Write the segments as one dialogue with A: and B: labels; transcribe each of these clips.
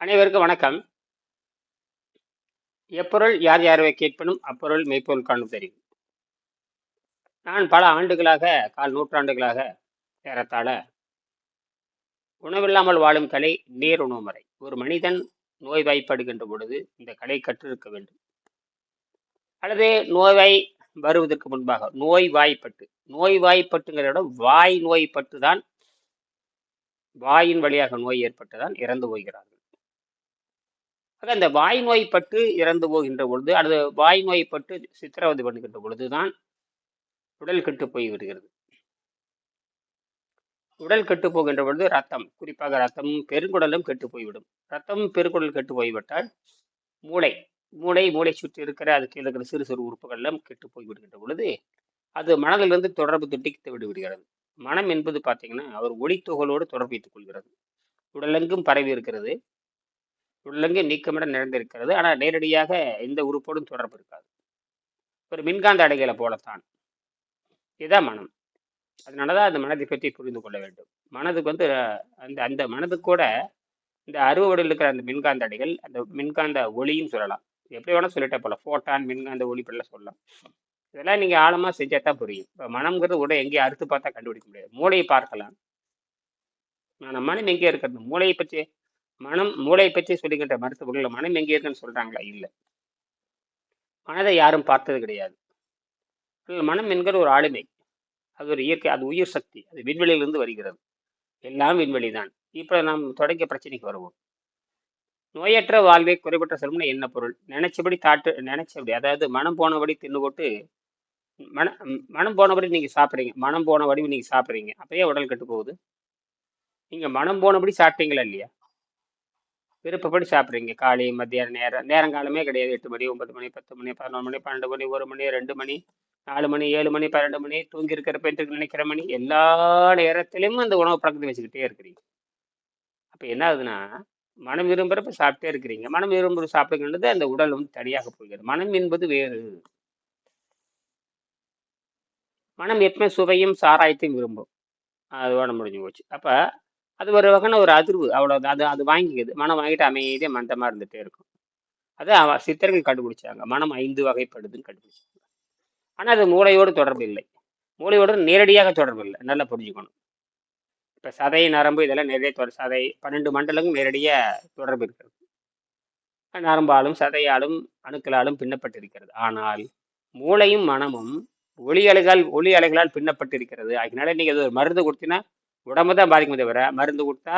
A: அனைவருக்கும் வணக்கம். எப்பொருள் யார் யாரவை கேட்பனும் அப்பொருள் மெய்ப்பொருள் காணும் தெரியும். நான் பல ஆண்டுகளாக கால் நூற்றாண்டுகளாக ஏறத்தாழ உணவில்லாமல் வாழும் கலை நீர் உணவு முறை ஒரு மனிதன் நோய்வாய்ப்படுகின்ற பொழுது இந்த கலை கற்றிருக்க வேண்டும். அல்லது நோய்வாய் வருவதற்கு முன்பாக நோய் வாய்ப்பட்டு நோய் வாய்ப்பட்டுங்கிற இடம் வாய் நோய்பட்டு தான் வாயின் வழியாக நோய் ஏற்பட்டுதான் இறந்து போகிறார்கள். ஆக அந்த வாய் நோய்ப்பட்டு இறந்து போகின்ற பொழுது அல்லது வாய் நோய்ப்பட்டு சித்திரவதை பண்ணுகின்ற பொழுதுதான் உடல் கெட்டு போய் விடுகிறது. உடல் கெட்டு போகின்ற பொழுது ரத்தம் குறிப்பாக ரத்தமும் பெருங்குடலும் கெட்டு போய்விடும் ரத்தம் பெருங்குடல் கெட்டு போய்விட்டால் மூளை மூளை மூளை சுற்றி இருக்கிற அது கீழே இருக்கிற சிறு சிறு உறுப்புகள் எல்லாம் கெட்டு போய் விடுகின்ற பொழுது அது மனதிலிருந்து தொடர்பு துண்டித்து விடுவிடுகிறது மனம் என்பது பார்த்தீங்கன்னா அவர் ஒளித்துகளோடு தொடர்பு வைத்துக் கொள்கிறது. உடலெங்கும் பரவி இருக்கிறது. உடலெங்கும் நீக்கமிட நிறைந்திருக்கிறது. ஆனால் நேரடியாக எந்த உறுப்போடும் தொடர்பு இருக்காது. ஒரு மின்காந்த அடைகளை போலத்தான். இதுதான் மனம். அதனாலதான் அந்த மனதை பற்றி புரிந்து கொள்ள வேண்டும். மனதுக்கு வந்து அந்த அந்த மனது கூட இந்த அறுவடையில் இருக்கிற அந்த மின்காந்த அடைகள் அந்த மின்காந்த ஒளியும் சொல்லலாம். எப்படி வேணாலும் சொல்லிட்டே போல ஃபோட்டான் மின்காந்த ஒளி இப்படிலாம் சொல்லலாம். இதெல்லாம் நீங்க ஆழமா செஞ்சால் தான் புரியும். இப்போ மனம்ங்கிறது உடல் எங்கேயும் அறுத்து பார்த்தா கண்டுபிடிக்க முடியாது. மூளையை பார்க்கலாம். ஆனால் மனம் எங்கே இருக்கிறது? மூளையை பற்றி மனம் மூளையை பற்றி சொல்லிக்கிட்ட மருத்துவர்கள் மனம் எங்கே இருக்குன்னு சொல்றாங்களா? இல்லை. மனதை யாரும் பார்த்தது கிடையாது. மனம் என்கிற ஒரு ஆளுமை. அது ஒரு இயற்கை அது உயிர் சக்தி. அது விண்வெளியிலிருந்து வருகிறது. எல்லாம் விண்வெளி தான். இப்போ நாம் தொடங்கிய பிரச்சனைக்கு வருவோம். நோயற்ற வாழ்வை குறைபட்ட செல்வம்னு என்ன பொருள்? நினைச்சபடி தாட்டு நினைச்சபடி அதாவது மனம் போனபடி தின்னு போட்டு மன மனம் போனபடி நீங்கள் சாப்பிட்றீங்க. மனம் போனபடி நீங்கள் சாப்பிட்றீங்க. அப்பயே உடல் கெட்டு போகுது. நீங்கள் மனம் போனபடி சாப்பிட்டீங்களா இல்லையா? விருப்பப்படி சாப்பிட்றீங்க. காலை மத்தியானம் நேரம் நேரங்காலமே கிடையாது. எட்டு மணி ஒன்பது மணி பத்து மணி பதினொன்று மணி பன்னெண்டு மணி ஒரு மணி ரெண்டு மணி நாலு மணி ஏழு மணி பன்னெண்டு மணி தூங்கி இருக்கிற பேருக்கு நினைக்கிற மணி எல்லா நேரத்திலையும் அந்த உணவு பழக்கத்தை வச்சுக்கிட்டே இருக்கிறீங்க. அப்போ என்ன ஆகுதுன்னா மனம் விரும்புகிறப்ப சாப்பிட்டே இருக்கிறீங்க. மனம் விரும்புகிற சாப்பிடுங்கிறது அந்த உடல் வந்து தனியாக போகிறது. மனம் என்பது வேறு. மனம் எப்பவுமே சுவையும் சாராயத்தையும் விரும்பும். அதோட முடிஞ்சு போச்சு. அப்போ அது ஒரு வகையான ஒரு அதிர்வு. அவ்வளோ அது அது வாங்கிக்குது. மனம் வாங்கிட்டு அமைதியாக மந்தமாக இருந்துகிட்டே இருக்கும். அதை அவ சித்தர்கள் கண்டுபிடிச்சாங்க. மனம் ஐந்து வகைப்படுதுன்னு கண்டுபிடிச்சாங்க. ஆனால் அது மூளையோடு தொடர்பு இல்லை. மூளையோடு நேரடியாக தொடர்பு இல்லை. நல்லா புரிஞ்சுக்கணும். இப்போ சதை நரம்பு இதெல்லாம் நிறைய தொடர் சதை பன்னெண்டு மண்டலங்களும் நேரடியாக தொடர்பு இருக்கிறது. நரம்பாலும் சதையாலும் அணுக்களாலும் பின்னப்பட்டிருக்கிறது. ஆனால் மூளையும் மனமும் ஒளி அலைகள் ஒளி அலைகளால் பின்னப்பட்டிருக்கிறது. அதனால நீங்கள் அது ஒரு மருந்து கொடுத்தீங்கன்னா உடம்பு தான் பாதிக்கும் தவிர மருந்து கொடுத்தா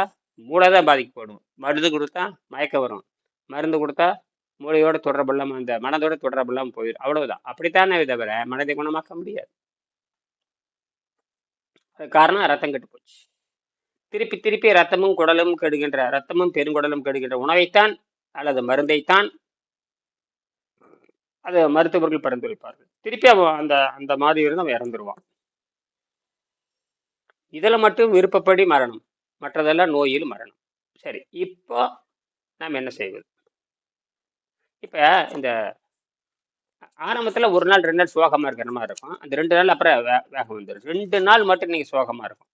A: மூளை தான் பாதிக்கப்படும் மருந்து கொடுத்தா மயக்கம் வரும். மருந்து கொடுத்தா மூளையோட தொடர்பு இல்லாமல் அந்த மனதோட தொடர்பு இல்லாமல் போயிடும். அவ்வளவுதான். அப்படித்தானே தவிர மனதை குணமாக்க முடியாது. அது காரணம் ரத்தம் கெட்டு போச்சு. திருப்பி திருப்பி ரத்தமும் குடலும் கெடுகின்ற ரத்தமும் பெருங்குடலும் கெடுகின்ற உணவைத்தான் அல்லது மருந்தைத்தான் அது மருத்துவர்கள் பரிந்துரைப்பார்கள் திருப்பி அவன் அந்த அந்த மாதிரி இருந்து அவன் இறந்துருவான் இதில் மட்டும் விருப்பப்படி மரணம். மற்றதெல்லாம் நோயில் மரணம். சரி இப்போ நாம் என்ன செய்வது? இப்போ இந்த ஆரம்பத்தில் ஒரு நாள் ரெண்டு நாள் சோகமாக இருக்கிற மாதிரி இருக்கும். அந்த ரெண்டு நாள் அப்புறம் வே வேகம் வந்துடும் ரெண்டு நாள் மட்டும் நீங்கள் சோகமாக இருக்கும்.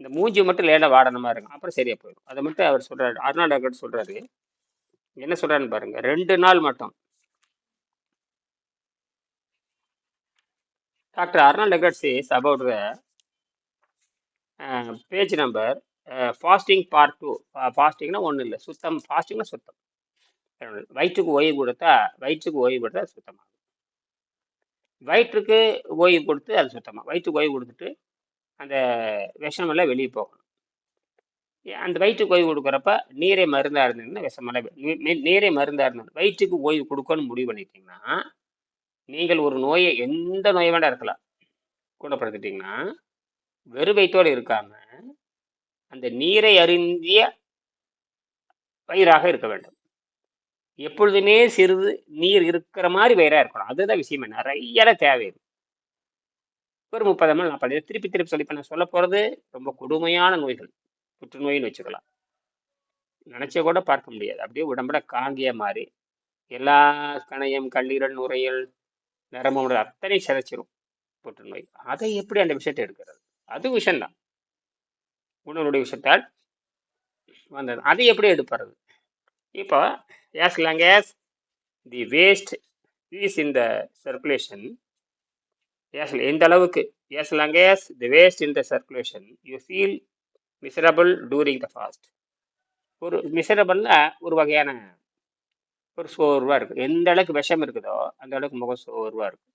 A: இந்த மூஞ்சி மட்டும் லேடாக வாடனமாக இருக்கும். அப்புறம் சரியாக போயிடும். அதை மட்டும் அவர் சொல்கிறாரு அருணா டாக்டர் சொல்கிறாரு என்ன சொல்கிறாருன்னு பாருங்கள் ரெண்டு நாள் மட்டும். Doctor Aruna doctor says about the page number fasting part two. ஃபாஸ்டிங்னா ஒன்றும் இல்லை சுத்தம் ஃபாஸ்டிங்னா சுத்தம். வயிற்றுக்கு ஓய்வு கொடுத்தா வயிற்றுக்கு ஓய்வு கொடுத்தா அது சுத்தமாகும். வயிற்றுக்கு ஓய்வு கொடுத்து அது சுத்தமாக வயிற்றுக்கு ஓய்வு கொடுத்துட்டு அந்த விஷமெல்லாம் வெளியே போகணும். அந்த வயிற்றுக்கு ஓய்வு கொடுக்குறப்ப நீரை மருந்தாக இருந்ததுன்னா விஷமெல்லாம் நீரை மருந்தாக இருந்தது வயிற்றுக்கு ஓய்வு கொடுக்கணும்னு முடிவு பண்ணிட்டீங்கன்னா நீங்கள் ஒரு நோயை எந்த நோயை வேண்டாம் இருக்கலாம் குணப்படுத்திட்டீங்கன்னா வெறும் இருக்காம அந்த நீரை அறிந்திய வயிறாக இருக்க வேண்டும். எப்பொழுதுமே சிறிது நீர் இருக்கிற மாதிரி வயிறாக இருக்கணும். அதுதான் விஷயமே. நிறைய தேவை ஒரு முப்பது ml நாற்பது திருப்பி திருப்பி சொல்லி பண்ண நான் சொல்ல போறது ரொம்ப கொடுமையான நோய்கள். புற்றுநோயின்னு வச்சுக்கலாம். நினச்ச கூட பார்க்க முடியாது. அப்படியே உடம்புல காங்கிய மாதிரி. எல்லா கணையம் கல்லீரல் நுரையல் நரம்பு மண்டலம் அத்தனை சிதைச்சிரும் புற்றுநோய். அதை எப்படி அந்த விஷயத்தை எடுக்கிறது? அது விஷயம்தான் உணவுடைய விஷயத்தால் வந்தது. அதை எப்படி எடுப்பறது இப்போ as long as the waste is in the circulation as எந்த அளவுக்கு? As long as the waste in the circulation. You feel miserable during the ஒரு மிசரபிள்னா ஒரு வகையான ஒரு சோர்வாக இருக்கும். எந்த அளவுக்கு விஷம் இருக்குதோ அந்த அளவுக்கு முகம் சோர்வாக இருக்கும்.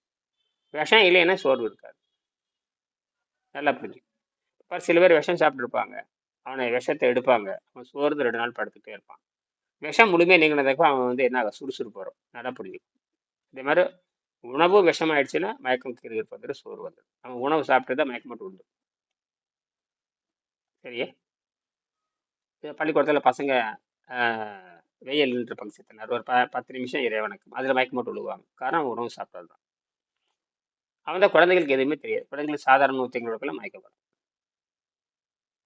A: விஷம் இல்லைன்னா சோர்வு இருக்காது. நல்லா புரிஞ்சு இப்போ சில பேர் விஷம் சாப்பிட்ருப்பாங்க அவனை விஷத்தை எடுப்பாங்க. அவன் சோர்ந்து ரெண்டு நாள் படுத்துகிட்டே இருப்பான். விஷம் முழுமையாக நீங்கினதுக்கு அவன் வந்து என்ன ஆகும்? சுறுசுறுப்பு வரும். நல்லா புரிஞ்சுக்கும் இதே மாதிரி உணவு விஷமாயிடுச்சுன்னா மயக்கம் கீழே வந்துடும் சோறு வந்துடும். அவன் உணவு சாப்பிட்டு தான் மயக்கம் மட்டும் உண்டு. சரியா? பள்ளிக்கூடத்தில் பசங்க வெயில்ன்ற வெயில் நின்றுப்பாங்க ஒரு ப பத்து நிமிஷம் இறைவனுக்கு அதில் மயக்கம் மட்டும் விழுவாங்க காரணம் உணவு சாப்பிட்டது தான். அவன் தான் குழந்தைகளுக்கு எதுவுமே தெரியாது. குழந்தைங்களுக்கு சாதாரண ஊத்தங்களுக்கெல்லாம் மயக்கப்படும்.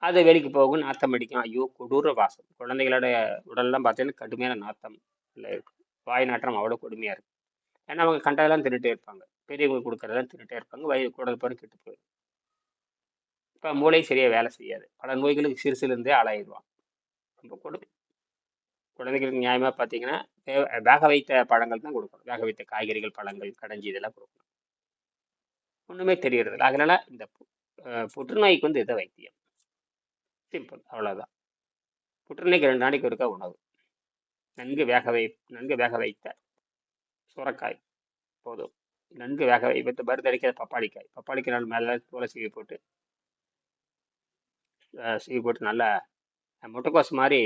A: அது வெளிக்கு போகும் நாத்தம் அடிக்கும். ஐயோ கொடூர வாசம். குழந்தைகளோட உடல்லாம் பார்த்தீங்கன்னா கடுமையான நாத்தம். இல்லை இருக்கும் வாய் நாற்றம் அவ்வளோ கொடுமையாக இருக்கும் ஏன்னா அவங்க கண்டதெல்லாம் திருட்டே இருப்பாங்க. பெரியவங்க கொடுக்குறதெல்லாம் திருட்டே இருப்பாங்க. வயிறு கூட போகிற கெட்டு போயிடும். இப்போ மூளை சரியாக வேலை செய்யாது. பல நோய்களுக்கு சிறுசுலேருந்தே ஆளாயிடுவான் ரொம்ப கொடுமை. குழந்தைகளுக்கு நியாயமாக பார்த்தீங்கன்னா வேக வைத்த பழங்கள் தான் கொடுக்கணும். வேக வைத்த காய்கறிகள் பழங்கள் கடைஞ்சி இதெல்லாம் கொடுக்கணும். ஒன்றுமே தெரியறதில்ல. அதனால இந்த பு- புற்றுநோய்க்கு வந்து இதை வைத்தியம்? சிம்பிள் அவ்வளோதான் புற்றுநோய்க்கு ரெண்டு நாளைக்கு ஒருக்கா உணவு. நன்கு வேக வை நன்கு வேக வைத்த சுரக்காய் போதும். நன்கு வேக வைத்து பருத்தடிக்காத பப்பாளிக்காய். பப்பாளிக்காய் நாள் மேலே தோலை சீவி போட்டு சீவி போட்டு நல்லா முட்டைக்கோஸ் மாதிரி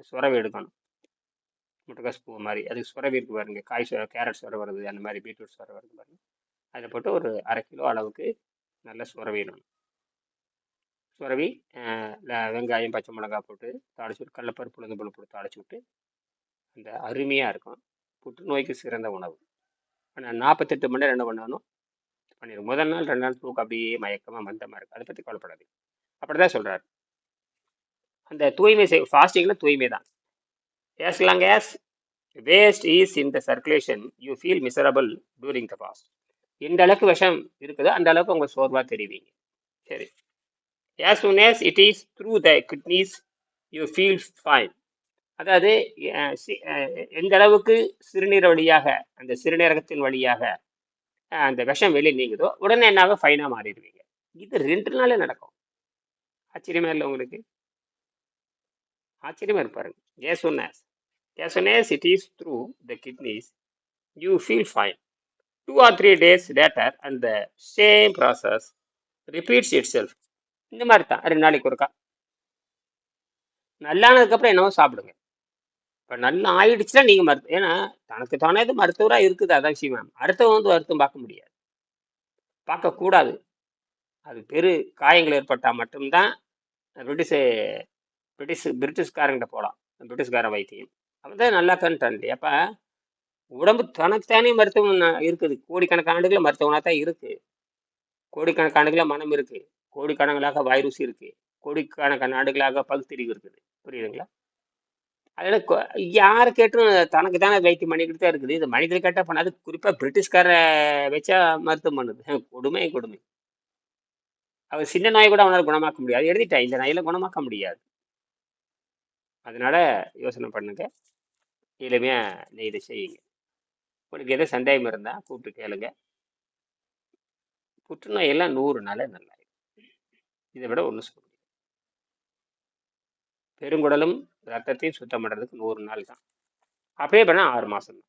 A: சுரவி எடுக்கணும். முட்டைக்கோஸ் பூ மாதிரி அதுக்கு சுரவி இருக்கு பாருங்க. காய் சுர கேரட் சுர வருது அந்த மாதிரி பீட்ரூட் சுர வருது பாருங்க. அதில் போட்டு ஒரு அரை கிலோ அளவுக்கு நல்லா சுரவிடணும். சுரவி வெங்காயம் பச்சை மிளகாய் போட்டு தாளிச்சு விட்டு கடலப்பருப்பு உளுந்தம்பழம் போட்டு தாளிச்சு விட்டு அந்த அருமையாக இருக்கும். புற்றுநோய்க்கு சிறந்த உணவு. ஆனால் நாற்பத்தெட்டு மணி நேரம் என்ன பண்ணணும்? பண்ணிடும் முதல் நாள் ரெண்டு நாள் தூக்கம் அப்படியே மயக்கமாக மந்தமாக இருக்கும். அதை பற்றி கவலைப்படாது அப்படி தான் சொல்கிறார் அந்த தூய்மை செய் ஃபாஸ்டிங்கில் தூய்மை தான் as long as waste is in the circulation. You feel miserable during the fast எந்த அளவுக்கு விஷம் இருக்குதோ அந்த அளவுக்கு உங்க சோர்வா தெரிவிங்க. சரி. As soon as it is through the kidneys you feel fine. அதாவது அஹ், சி- அஹ், எந்த அளவுக்கு சிறுநீர் வழியாக அந்த சிறுநீரகத்தின் வழியாக அஹ், அந்த விஷம் வெளியே நீங்குதோ உடனே என்னாக ஃபைனா மாறிடுவீங்க. இது ரெண்டு நாளே நடக்கும். ஆச்சரியமா இல்லை உங்களுக்கு? ஆச்சரியமா இருப்பாருங்க. ஏ soon as soon as it is through the kidneys you feel fine. Two or three days later and the same process repeats itself. இந்த மாதிரி தான். ரெண்டு நாளைக்கு ஒருக்கா. நல்லானதுக்கப்புறம் என்னவோ சாப்பிடுங்க. இப்போ நல்லா ஆயிடுச்சுன்னா நீங்கள் மருத்துவ ஏன்னா தனக்கு தானே இது மருத்துவராக இருக்குது. அதான் விஷயம். அடுத்தவங்க வந்து வருத்தம் பார்க்க முடியாது. பார்க்கக்கூடாது அது பெரு காயங்கள் ஏற்பட்டால் மட்டும்தான் பிரிட்டிஷு பிரிட்டிஷ் பிரிட்டிஷ்காரங்கிட்ட போகலாம் பிரிட்டிஷ்கார வைத்தியம். அவன் நல்லா நல்லா கண்டான் அப்போ உடம்பு தனக்குத்தானே மருத்துவம் இருக்குது. கோடிக்கணக்கான ஆண்டுகள மருத்துவனாக தான் இருக்குது கோடிக்கணக்கான மனம் இருக்குது கோடிக்கணக்காக வைரஸ் இருக்குது கோடிக்கணக்கான ஆண்டுகளாக பகுத்தறிவு இருக்குது. புரியுதுங்களா? அதனால் யார் கேட்டும் தனக்கு தானே வைத்தியம் பண்ணிக்கிட்டு தான் இருக்குது. இது மனிதர் கேட்டால் பண்ணாது குறிப்பாக பிரிட்டிஷ்கார வச்சா மருத்துவம் பண்ணுது. கொடுமை கொடுமை. அவர் சின்ன நோயை கூட அவனால் குணமாக்க முடியாது. எழுதிட்டேன். இந்த நாயில் குணமாக்க முடியாது. அதனால யோசனை பண்ணுங்க. எளிமையாக நீ இதை செய்யுங்க. உங்களுக்கு எதோ சந்தேகம் இருந்தால் கூப்பிட்டு கேளுங்க. புற்றுநோய் எல்லாம் நூறு நாளே நல்லா இதை விட ஒன்றும் சொல்ல முடியாது. பெருங்குடலும் ரத்தத்தையும் சுத்தம் பண்ணுறதுக்கு நூறு நாள் தான். அப்படியே பண்ணால் ஆறு மாதம் தான்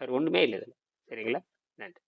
A: வேறு ஒன்றுமே இல்லை இதில். சரிங்களா? நன்றி.